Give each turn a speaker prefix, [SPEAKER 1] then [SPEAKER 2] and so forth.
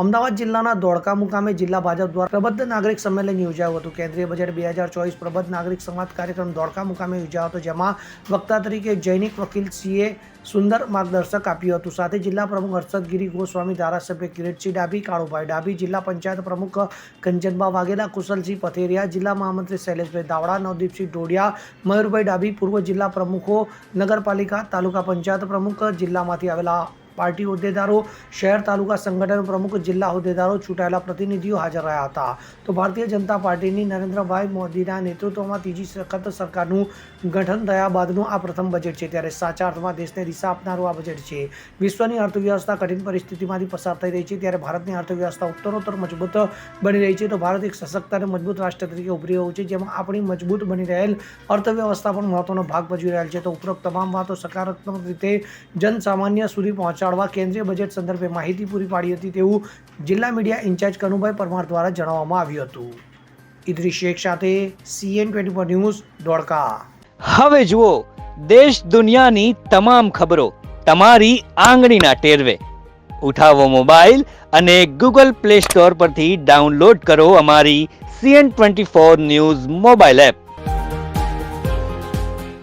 [SPEAKER 1] અમદાવાદ જિલ્લાના ધોળકા મુકામે જિલ્લા ભાજપ દ્વારા પ્રબદ્ધ નાગરિક સંમેલન યોજાયું હતું. કેન્દ્રીય બજેટ બે હજાર ચોવીસ પ્રબદ્ધ નાગરિક સંવાદ કાર્યક્રમ ધોળકા મુકામે યોજાયો હતો, જેમાં વક્તા તરીકે જૈનિક વકીલ સીએ સુંદર માર્ગદર્શક આપ્યું હતું. સાથે જિલ્લા પ્રમુખ હર્ષદગીરી ગોસ્વામી, ધારાસભ્ય કિરીટસિંહ ડાભી, કાળુભાઈ ડાભી, જિલ્લા પંચાયત પ્રમુખ કંચનબા વાઘેલા, કુશલસિંહ પથેરિયા, જિલ્લા મહામંત્રી શૈલેષભાઈ દાવડા નવદીપસિંહ ડોડિયા મયુરભાઈ ડાભી, પૂર્વ જિલ્લા પ્રમુખો, નગરપાલિકા, તાલુકા પંચાયત પ્રમુખ, જિલ્લામાંથી આવેલા પાર્ટી હોદ્દેદારો, શહેર તાલુકા સંગઠન પ્રમુખ, જિલ્લા હોદ્દેદારો, ચૂંટાયેલા પ્રતિનિધિઓ હાજર રહ્યા હતા. તો ભારતીય જનતા પાર્ટીની નરેન્દ્રભાઈ મોદીના નેતૃત્વમાં ત્રીજી સખત સરકારનું ગઠન થયા બાદનું આ પ્રથમ બજેટ છે. ત્યારે સાચા અર્થમાં દેશને દિશા આપનારું આ બજેટ છે. વિશ્વની અર્થવ્યવસ્થા કઠિન પરિસ્થિતિમાંથી પસાર થઈ રહી છે. ત્યારે ભારતની અર્થવ્યવસ્થા ઉત્તરોત્તર મજબૂત બની રહી છે. તો ભારત એક સશક્ત અને મજબૂત રાષ્ટ્ર તરીકે ઉભરી રહ્યું છે, જેમાં આપણી મજબૂત બની રહેલ અર્થવ્યવસ્થા પણ મહત્વનો ભાગ ભજવી રહેલ છે. તો ઉપરોક્ત તમામ વાતો સકારાત્મક રીતે જનસામાન્ય સુધી પહોંચાડવા કેન્દ્રીય બજેટ સંદર્ભે માહિતી પૂરી પાડી હતી તેવું જિલ્લા મીડિયા ઇન્ચાર્જ કનુભાઈ પરમાર દ્વારા જણાવવામાં આવ્યું હતું. ઇદ્રી શેખ સાથે CN twenty four news Dholka
[SPEAKER 2] હવે જુઓ, દેશ દુનિયાની તમામ ખબરો તમારી આંગળીના ટેરવે. ઉઠાવો મોબાઈલ અને ગૂગલ પ્લે સ્ટોર પરથી ડાઉનલોડ કરો અમારી CN twenty four news mobile app.